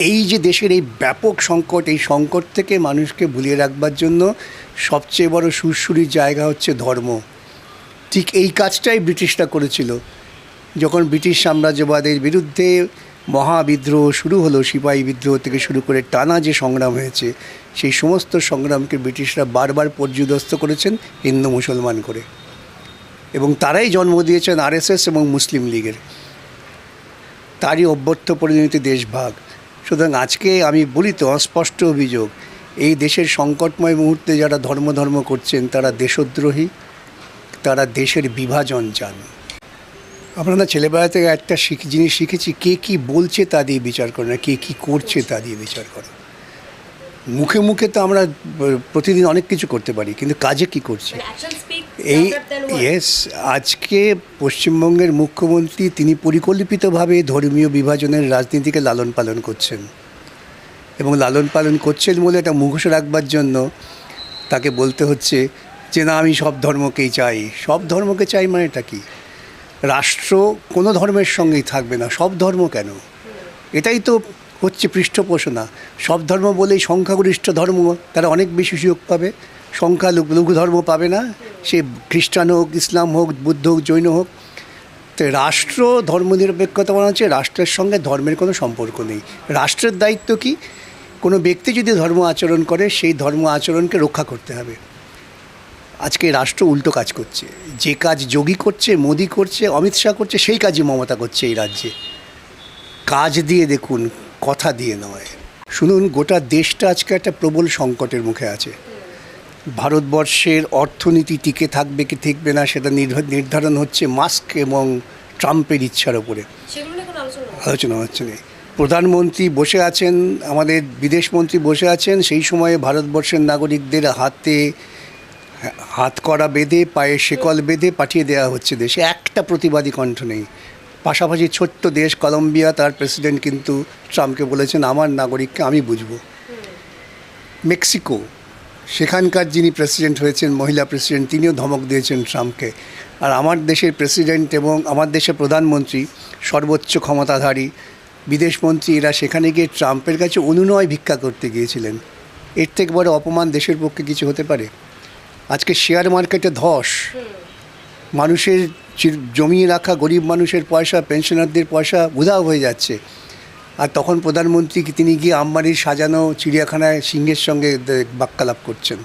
এই যে দেশের এই ব্যাপক সংকট, এই সংকট থেকে মানুষকে ভুলিয়ে রাখবার জন্য সবচেয়ে বড় সুরসুরির জায়গা হচ্ছে ধর্ম। ঠিক এই কাজটাই ব্রিটিশরা করেছিল। যখন ব্রিটিশ সাম্রাজ্যবাদের বিরুদ্ধে মহাবিদ্রোহ শুরু হলো, সিপাহী বিদ্রোহ থেকে শুরু করে টানা যে সংগ্রাম হয়েছে, সেই সমস্ত সংগ্রামকে ব্রিটিশরা বারবার পর্যুদস্ত করেছেন হিন্দু মুসলমান করে। এবং তারাই জন্ম দিয়েছেন আরএসএস এবং মুসলিম লীগের। তারই অভ্যর্থ পরিণতি দেশভাগ। সুতরাং আজকে আমি বলি তো, অস্পষ্ট অভিযোগ, এই দেশের সংকটময় মুহূর্তে যারা ধর্ম ধর্ম করছেন, তারা দেশদ্রোহী, তারা দেশের বিভাজন চান। আমরা ছেলেবেলা থেকে একটা শিখ, জিনিস শিখেছি, কে কি বলছে তা দিয়ে বিচার করে না কে কি করছে তা দিয়ে বিচার করে মুখে মুখে তো আমরা প্রতিদিন অনেক কিছু করতে পারি, কিন্তু কাজে কি করছি? speak এই. ইয়েস আজকে পশ্চিমবঙ্গের মুখ্যমন্ত্রী তিনি পরিকল্পিতভাবে ধর্মীয় বিভাজনের রাজনীতিকে লালন পালন করছেন। এবং লালন পালন করছেন বলে এটা মুখোশ রাখবার জন্য তাকে বলতে হচ্ছে যে না আমি সব ধর্মকেই চাই। সব ধর্মকে চাই মানে এটা কি? রাষ্ট্র কোনো ধর্মের সঙ্গেই থাকবে না সব ধর্ম কেন? এটাই তো হচ্ছে পৃষ্ঠপোষণা। সব ধর্ম বলেই সংখ্যাগরিষ্ঠ ধর্ম তারা অনেক বেশি সুযোগ পাবে। সংখ্যা লঘু ধর্ম পাবে না। সে খ্রিস্টান হোক, ইসলাম হোক, বুদ্ধ হোক, জৈন হোক, তো রাষ্ট্র ধর্মনিরপেক্ষতা মানে হচ্ছে, রাষ্ট্রের সঙ্গে ধর্মের কোনো সম্পর্ক নেই। রাষ্ট্রের দায়িত্ব কি? কোনো ব্যক্তি যদি ধর্ম আচরণ করে, সেই ধর্ম আচরণকে রক্ষা করতে হবে। আজকে রাষ্ট্র উল্টো কাজ করছে। যে কাজ যোগী করছে, মোদি করছে, অমিত শাহ করছে, সেই কাজই মমতা করছে এই রাজ্যে। কাজ দিয়ে দেখুন, কথা দিয়ে নয়। শুনুন, গোটা দেশটা আজকে একটা প্রবল সংকটের মুখে আছে। ভারতবর্ষের অর্থনীতি টিকে থাকবে কি থাকবে না সেটা নির্ধারণ হচ্ছে মাস্ক এবং ট্রাম্পের ইচ্ছার ওপরে। আলোচনা হচ্ছে না। প্রধানমন্ত্রী বসে আছেন আমাদের বিদেশমন্ত্রী বসে আছেন সেই সময়ে ভারতবর্ষের নাগরিকদের হাতে হাত করা বেঁধে পায়ে শেকল বেঁধে পাঠিয়ে দেওয়া হচ্ছে দেশে। একটা প্রতিবাদী কণ্ঠ নেই। পাশাপাশি ছোট্ট দেশ কলম্বিয়া তার প্রেসিডেন্ট কিন্তু ট্রাম্পকে বলেছেন আমার নাগরিককে আমি বুঝব। মেক্সিকো সেখানকার যিনি প্রেসিডেন্ট হয়েছেন, মহিলা প্রেসিডেন্ট, তিনিও ধমক দিয়েছেন ট্রাম্পকে। আর আমার দেশের প্রেসিডেন্ট এবং আমার দেশের প্রধানমন্ত্রী, সর্বোচ্চ ক্ষমতাধারী বিদেশমন্ত্রী এরা সেখানে গিয়ে ট্রাম্পের কাছে অনুনয় ভিক্ষা করতে গিয়েছিলেন। এর থেকে বড় অপমান দেশের পক্ষে কিছু হতে পারে? আজকে শেয়ার মার্কেটে ধস। মানুষের জমিয়ে রাখা গরিব মানুষের পয়সা, পেনশনারদের পয়সা উধাও হয়ে যাচ্ছে। আর তখন প্রধানমন্ত্রী তিনি গিয়ে আম্বানির সাজানো চিড়িয়াখানায় সিংহের সঙ্গে বাক্যালাপ করছেন।